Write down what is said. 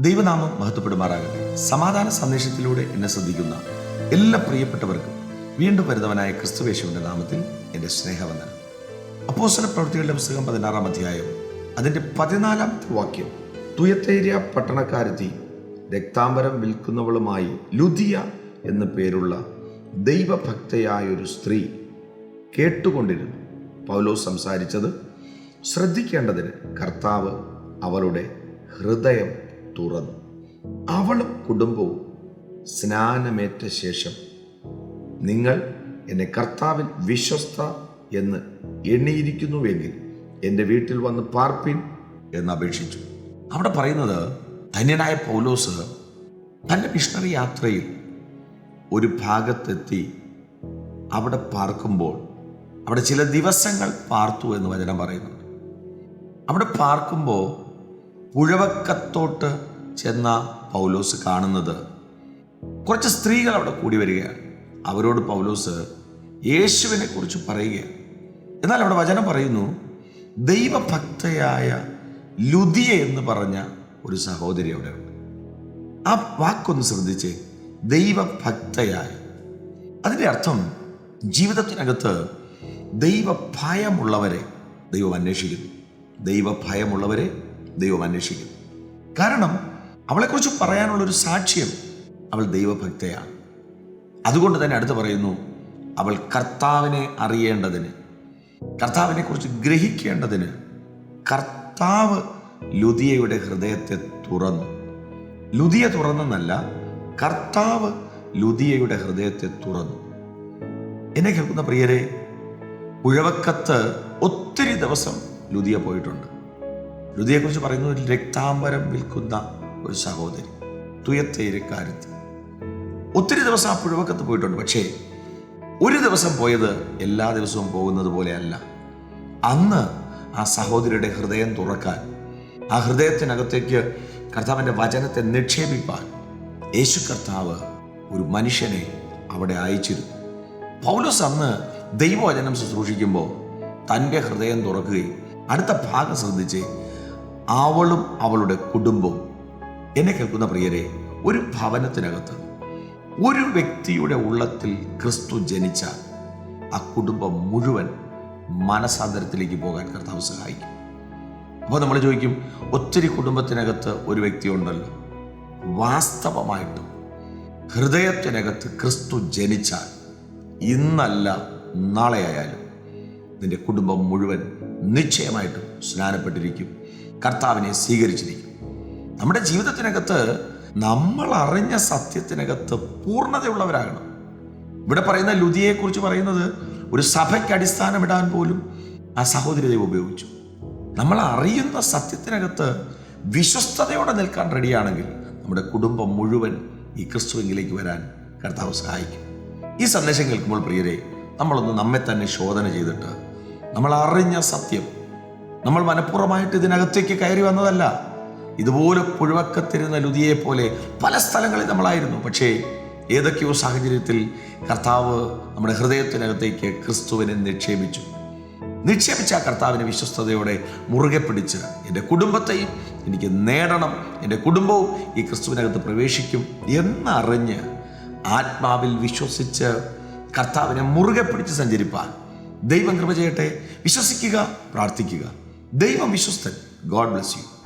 ദൈവനാമം മഹത്വപ്പെടുമാറാകട്ടെ. സമാധാന സന്ദേശത്തിലൂടെ എന്നെ ശ്രദ്ധിക്കുന്ന എല്ലാ പ്രിയപ്പെട്ടവർക്കും വീണ്ടും വരുന്നവനായ ക്രിസ്തുവേശുവിന്റെ നാമത്തിൽ എന്റെ സ്നേഹവന്ദനം. അപ്പോസ്തല പ്രവൃത്തികളുടെ പുസ്തകം പതിനാറാം അധ്യായം അതിന്റെ പതിനാലാമത്തെ വാക്യം. തുയത്തേരിയ പട്ടണക്കാരത്തി രക്താംബരം വിൽക്കുന്നവളുമായി ലുദിയ എന്ന പേരുള്ള ദൈവഭക്തയായൊരു സ്ത്രീ കേട്ടുകൊണ്ടിരുന്നു. പൗലോസ് സംസാരിച്ചത് ശ്രദ്ധിക്കേണ്ടതിന് കർത്താവ് അവളുടെ ഹൃദയം തുറന്നു. അവളും കുടുംബവും സ്നാനമേറ്റ ശേഷം നിങ്ങൾ എന്നെ കർത്താവിൽ വിശ്വസ്ത എന്ന് എണ്ണിയിരിക്കുന്നുവെങ്കിൽ എന്റെ വീട്ടിൽ വന്ന് പാർപ്പിൻ എന്ന് അപേക്ഷിച്ചു. അവിടെ പറയുന്നത് ധന്യനായ പൗലോസ് തന്റെ മിഷണറി യാത്രയിൽ ഒരു ഭാഗത്തെത്തി അവിടെ പാർക്കുമ്പോൾ അവിടെ ചില ദിവസങ്ങൾ പാർത്തു എന്ന് വചനം പറയുന്നുണ്ട്. അവിടെ പാർക്കുമ്പോൾ പുഴവക്കത്തോട്ട് ചെന്ന പൗലോസ് കാണുന്നത്. കുറച്ച് സ്ത്രീകൾ അവിടെ കൂടി വരികയാണ്. അവരോട് പൗലോസ് യേശുവിനെ കുറിച്ച് പറയുകയാണ്. എന്നാൽ അവിടെ വചനം പറയുന്നു ദൈവഭക്തയായ ലുതിയ എന്ന് പറഞ്ഞ ഒരു സഹോദരി അവിടെ ഉണ്ട്. ആ വാക്കൊന്ന് ശ്രദ്ധിച്ച് ദൈവഭക്തയായ. അതിന്റെ അർത്ഥം ജീവിതത്തിനകത്ത് ദൈവഭയമുള്ളവരെ ദൈവം അന്വേഷിക്കുന്നു. ദൈവഭയമുള്ളവരെ ദൈവം അന്വേഷിക്കുന്നു. കാരണം അവളെക്കുറിച്ച് പറയാനുള്ളൊരു സാക്ഷ്യം അവൾ ദൈവഭക്തയാണ്. അതുകൊണ്ട് തന്നെ അടുത്ത് പറയുന്നു അവൾ കർത്താവിനെ അറിയേണ്ടതിന് കർത്താവിനെക്കുറിച്ച് ഗ്രഹിക്കേണ്ടതിന് കർത്താവ് ലുതിയയുടെ ഹൃദയത്തെ തുറന്നു. ലുതിയ തുറന്നെന്നല്ല കർത്താവ് ലുതിയയുടെ ഹൃദയത്തെ തുറന്നു. എന്നെ കേൾക്കുന്ന പ്രിയരെ ഉഴവക്കത്ത് ഒത്തിരി ദിവസം ലുതിയ പോയിട്ടുണ്ട്. ലുതിയെക്കുറിച്ച് പറയുന്നത് രക്താംബരം വിൽക്കുന്ന ഒരു സഹോദരി തുയത്തേരക്കാരത്തി ഒത്തിരി ദിവസം ആ പുഴവക്കത്ത് പോയിട്ടുണ്ട്. പക്ഷേ ഒരു ദിവസം പോയത് എല്ലാ ദിവസവും പോകുന്നത് പോലെയല്ല. അന്ന് ആ സഹോദരിയുടെ ഹൃദയം തുറക്കാൻ ആ ഹൃദയത്തിനകത്തേക്ക് കർത്താവിന്റെ വചനത്തെ നിക്ഷേപിപ്പാൻ യേശു കർത്താവ് ഒരു മനുഷ്യനെ അവിടെ അയച്ചിരുന്നു. പൗലോസ് അന്ന് ദൈവവചനം ശുശ്രൂഷിക്കുമ്പോൾ തന്റെ ഹൃദയം തുറക്കുകയും അടുത്ത ഭാഗം ശ്രദ്ധിച്ച് അവളും അവളുടെ കുടുംബവും എന്നെ കേൾക്കുന്ന പ്രിയരെ ഒരു ഭവനത്തിനകത്ത് ഒരു വ്യക്തിയുടെ ഉള്ളത്തിൽ ക്രിസ്തു ജനിച്ച ആ കുടുംബം മുഴുവൻ മനസാന്തരത്തിലേക്ക് പോകാൻ കർത്താവ് സഹായിക്കും. അപ്പോൾ നമ്മൾ ചോദിക്കും ഒത്തിരി കുടുംബത്തിനകത്ത് ഒരു വ്യക്തി ഉണ്ടല്ലോ വാസ്തവമായിട്ടും ഹൃദയത്തിനകത്ത് ക്രിസ്തു ജനിച്ചാൽ ഇന്നല്ല നാളെയായാലും നിന്റെ കുടുംബം മുഴുവൻ നിശ്ചയമായിട്ടും സ്നാനപ്പെട്ടിരിക്കും. കർത്താവിനെ സ്വീകരിച്ചിരിക്കും. നമ്മുടെ ജീവിതത്തിനകത്ത് നമ്മൾ അറിഞ്ഞ സത്യത്തിനകത്ത് പൂർണതയുള്ളവരാകണം. ഇവിടെ പറയുന്ന ലുതിയെക്കുറിച്ച് പറയുന്നത് ഒരു സഭയ്ക്ക് അടിസ്ഥാനമിടാൻ പോലും ആ സഹോദരി ഉപയോഗിച്ചു. നമ്മൾ അറിയുന്ന സത്യത്തിനകത്ത് വിശ്വസ്തയോടെ നിൽക്കാൻ റെഡിയാണെങ്കിൽ നമ്മുടെ കുടുംബം മുഴുവൻ ഈ ക്രിസ്തുവെങ്കിലേക്ക് വരാൻ കർത്താവ് സഹായിക്കും. ഈ സന്ദേശം കേൾക്കുമ്പോൾ പ്രിയരെ നമ്മളൊന്ന് നമ്മെ തന്നെ ശോധന ചെയ്തിട്ട് നമ്മൾ അറിഞ്ഞ സത്യം നമ്മൾ മനഃപൂർവമായിട്ട് ഇതിനകത്തേക്ക് കയറി വന്നതല്ല. ഇതുപോലെ പുഴുവക്കത്തിരുന്ന ലുതിയെ പോലെ പല സ്ഥലങ്ങളിൽ നമ്മളായിരുന്നു. പക്ഷേ ഏതൊക്കെയോ സാഹചര്യത്തിൽ കർത്താവ് നമ്മുടെ ഹൃദയത്തിനകത്തേക്ക് ക്രിസ്തുവിനെ നിക്ഷേപിച്ചു. നിക്ഷേപിച്ച ആ കർത്താവിനെ വിശ്വസ്തയോടെ മുറുകെ പിടിച്ച് എന്റെ കുടുംബത്തെയും എനിക്ക് നേടണം എന്റെ കുടുംബവും ഈ ക്രിസ്തുവിനകത്ത് പ്രവേശിക്കും എന്നറിഞ്ഞ് ആത്മാവിൽ വിശ്വസിച്ച് കർത്താവിനെ മുറുകെ പിടിച്ച് സഞ്ചരിപ്പാൻ ദൈവം കൃപ ചെയ്യട്ടെ. വിശ്വസിക്കുക പ്രാർത്ഥിക്കുക. ദൈവം വിശ്വസ്തൻ. God bless you.